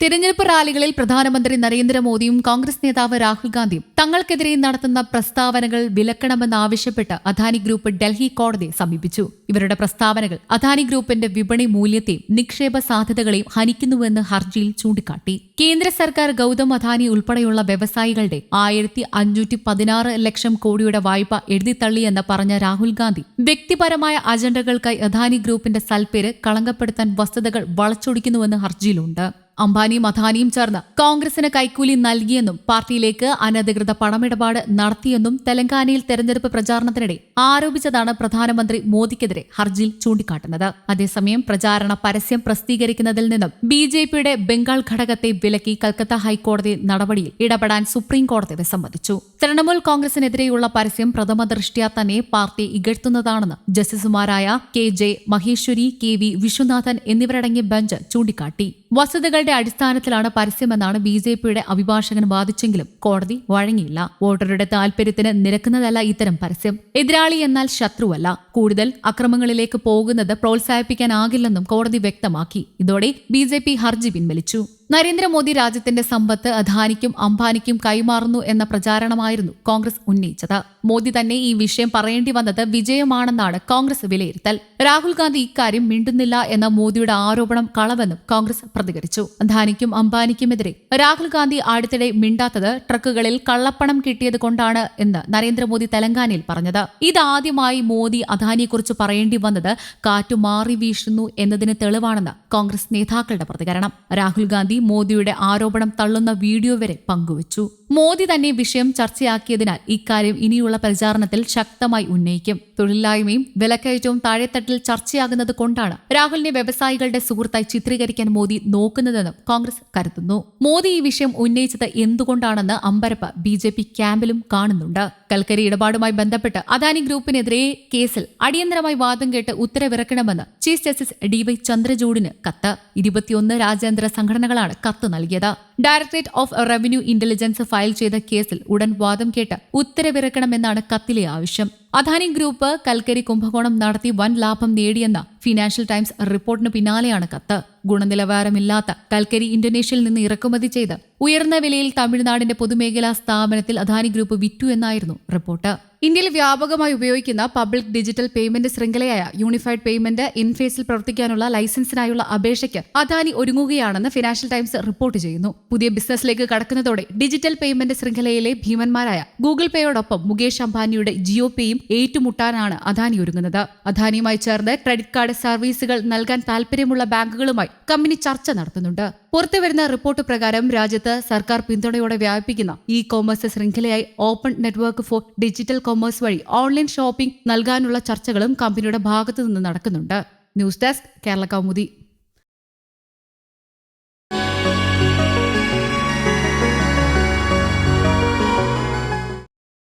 തിരഞ്ഞെടുപ്പ് റാലികളിൽ പ്രധാനമന്ത്രി നരേന്ദ്രമോദിയും കോൺഗ്രസ് നേതാവ് രാഹുൽ ഗാന്ധിയും തങ്ങൾക്കെതിരെ നടത്തുന്ന പ്രസ്താവനകൾ വിലക്കണമെന്നാവശ്യപ്പെട്ട് അദാനി ഗ്രൂപ്പ് ഡൽഹി കോടതിയെ സമീപിച്ചു. ഇവരുടെ പ്രസ്താവനകൾ അദാനി ഗ്രൂപ്പിന്റെ വിപണി മൂല്യത്തെയും നിക്ഷേപ സാധ്യതകളെയും ഹനിക്കുന്നുവെന്ന് ഹർജിയിൽ ചൂണ്ടിക്കാട്ടി. കേന്ദ്ര സർക്കാർ ഗൗതം അദാനി ഉൾപ്പെടെയുള്ള വ്യവസായികളുടെ ആയിരത്തി അഞ്ഞൂറ്റി പതിനാറ് ലക്ഷം കോടിയുടെ വായ്പ എഴുതിത്തള്ളിയെന്ന് പറഞ്ഞ രാഹുൽ ഗാന്ധി വ്യക്തിപരമായ അജണ്ടകൾക്കായി അദാനി ഗ്രൂപ്പിന്റെ സൽപ്പേര് കളങ്കപ്പെടുത്താൻ വസ്തുതകൾ വളച്ചൊടിക്കുന്നുവെന്ന് ഹർജിയിലുണ്ട്. അംബാനിയും അദാനിയും ചേർന്ന് കോൺഗ്രസിന് കൈക്കൂലി നൽകിയെന്നും പാർട്ടിയിലേക്ക് അനധികൃത പണമിടപാട് നടത്തിയെന്നും തെലങ്കാനയിൽ തെരഞ്ഞെടുപ്പ് പ്രചാരണത്തിനിടെ ആരോപിച്ചതാണ് പ്രധാനമന്ത്രി മോദിക്കെതിരെ ഹർജിയിൽ ചൂണ്ടിക്കാട്ടുന്നത്. അതേസമയം പ്രചാരണ പരസ്യം പ്രസിദ്ധീകരിക്കുന്നതിൽ നിന്നും ബിജെപിയുടെ ബംഗാൾ ഘടകത്തെ വിലക്കി കൽക്കത്ത ഹൈക്കോടതി നടപടിയിൽ ഇടപെടാൻ സുപ്രീം കോടതി വിസമ്മതിച്ചു തൃണമൂൽ കോൺഗ്രസിനെതിരെയുള്ള പരസ്യം പ്രഥമ ദൃഷ്ട്യാ തന്നെ പാർട്ടി ഇകഴ്ത്തുന്നതാണെന്ന് ജസ്റ്റിസുമാരായ K J Maheshwari K V Viswanathan എന്നിവരടങ്ങിയ ബെഞ്ച് ചൂണ്ടിക്കാട്ടി. വസ്തുതകളുടെ അടിസ്ഥാനത്തിലാണ് പരസ്യമെന്നാണ് ബി ജെ പിയുടെ അഭിഭാഷകൻ വാദിച്ചെങ്കിലും കോടതി വഴങ്ങിയില്ല. വോട്ടറുടെ താൽപര്യത്തിന് നിരക്കുന്നതല്ല ഇത്തരം പരസ്യം. എതിരാളി എന്നാൽ ശത്രുവല്ല. കൂടുതൽ അക്രമങ്ങളിലേക്ക് പോകുന്നത് പ്രോത്സാഹിപ്പിക്കാനാകില്ലെന്നും കോടതി വ്യക്തമാക്കി. ഇതോടെ ബി ഹർജി പിൻവലിച്ചു. നരേന്ദ്രമോദി രാജ്യത്തിന്റെ സമ്പത്ത് അദാനിക്കും അംബാനിക്കും കൈമാറുന്നു എന്ന പ്രചാരണമായിരുന്നു കോൺഗ്രസ് ഉന്നയിച്ചത്. മോദി തന്നെ ഈ വിഷയം പറയേണ്ടി വന്നത് വിജയമാണെന്നാണ് കോൺഗ്രസ് വിലയിരുത്തൽ. രാഹുൽ ഗാന്ധി ഇക്കാര്യം മിണ്ടുന്നില്ല എന്ന മോദിയുടെ ആരോപണം കളവെന്നും കോൺഗ്രസ് പ്രതികരിച്ചു. അദാനിക്കും അംബാനിക്കുമെതിരെ രാഹുൽ ഗാന്ധി അടുത്തിടെ മിണ്ടാത്തത് ട്രക്കുകളിൽ കള്ളപ്പണം കിട്ടിയത് കൊണ്ടാണ് എന്ന് നരേന്ദ്രമോദി തെലങ്കാനയിൽ പറഞ്ഞത്. ഇതാദ്യമായി മോദി അദാനിയെക്കുറിച്ച് പറയേണ്ടി വന്നത് കാറ്റു മാറി വീശുന്നു എന്നതിന് തെളിവാണെന്ന് കോൺഗ്രസ് നേതാക്കളുടെ പ്രതികരണം. രാഹുൽ ഗാന്ധി മോദിയുടെ ആരോപണം തള്ളുന്ന വീഡിയോ വരെ പങ്കുവച്ചു മോദി തന്നെ വിഷയം ചർച്ചയാക്കിയതിനാൽ ഇക്കാര്യം ഇനിയുള്ള പ്രചാരണത്തിൽ ശക്തമായി ഉന്നയിക്കും. തൊഴിലില്ലായ്മയും വിലക്കയറ്റവും താഴെത്തട്ടിൽ ചർച്ചയാകുന്നത് കൊണ്ടാണ് രാഹുലിനെ വ്യവസായികളുടെ സുഹൃത്തായി ചിത്രീകരിക്കാൻ മോദി നോക്കുന്നതെന്നും കോൺഗ്രസ് കരുതുന്നു. മോദി ഈ വിഷയം ഉന്നയിച്ചത് എന്തുകൊണ്ടാണെന്ന് അമ്പരപ്പ് ബി ജെ പി ക്യാമ്പിലും കാണുന്നുണ്ട്. കൽക്കരി ഇടപാടുമായി ബന്ധപ്പെട്ട് അദാനി ഗ്രൂപ്പിനെതിരെ കേസിൽ അടിയന്തരമായി വാദം കേട്ട് ഉത്തരവിറക്കണമെന്ന് ചീഫ് ജസ്റ്റിസ് ഡി വൈ ചന്ദ്രചൂഡിന് കത്ത്. ഇരുപത്തിയൊന്ന് രാജ്യാന്തര സംഘടനകളാണ് കത്ത് നൽകിയത്. Directorate of revenue intelligence file ചെയ്ത കേസിൽ ഉടൻ വാദം കേട്ട് ഉത്തരവിറക്കണമെന്നാണ് കത്തിലെ ആവശ്യം അദാനി ഗ്രൂപ്പ് കൽക്കരി കുംഭകോണം നടത്തി വൻ ലാഭം നേടിയെന്ന ഫിനാൻഷ്യൽ ടൈംസ് റിപ്പോർട്ടിന് പിന്നാലെയാണ് കത്ത്. ഗുണനിലവാരമില്ലാത്ത കൽക്കരി ഇന്തോനേഷ്യയിൽ നിന്ന് ഇറക്കുമതി ചെയ്ത് ഉയർന്ന വിലയിൽ തമിഴ്നാടിന്റെ പൊതുമേഖലാ സ്ഥാപനത്തിൽ അദാനി ഗ്രൂപ്പ് വിറ്റു എന്നായിരുന്നു റിപ്പോർട്ട്. ഇന്ത്യയിൽ വ്യാപകമായി ഉപയോഗിക്കുന്ന പബ്ലിക് ഡിജിറ്റൽ പേയ്മെന്റ് ശൃംഖലയായ യൂണിഫൈഡ് പേയ്മെന്റ് ഇൻഫേസിൽ പ്രവർത്തിക്കാനുള്ള ലൈസൻസിനായുള്ള അപേക്ഷയ്ക്ക് അദാനി ഒരുങ്ങുകയാണെന്ന് ഫിനാൻഷ്യൽ ടൈംസ് റിപ്പോർട്ട് ചെയ്യുന്നു. പുതിയ ബിസിനസ്സിലേക്ക് കടക്കുന്നതോടെ ഡിജിറ്റൽ പേയ്മെന്റ് ശൃംഖലയിലെ ഭീമന്മാരായ ഗൂഗിൾ പേയോടൊപ്പം മുകേഷ് അംബാനിയുടെ ജിയോ പേയും ഏറ്റുമുട്ടാനാണ് അദാനി ഒരുങ്ങുന്നത്. അദാനിയുമായി ചേർന്ന് ക്രെഡിറ്റ് കാർഡ് സർവീസുകൾ നൽകാൻ താൽപര്യമുള്ള ബാങ്കുകളുമായി കമ്പനി ചർച്ച നടത്തുന്നുണ്ട്. പുറത്തുവരുന്ന റിപ്പോർട്ട് പ്രകാരം രാജ്യത്ത് സർക്കാർ പിന്തുണയോടെ വ്യാപിപ്പിക്കുന്ന e commerce ശൃംഖലയായി open network for digital commerce വഴി ഓൺലൈൻ ഷോപ്പിംഗ് നൽകാനുള്ള ചർച്ചകളും കമ്പനിയുടെ ഭാഗത്തുനിന്ന് നടക്കുന്നുണ്ട്. News desk Kerala Kaumudi.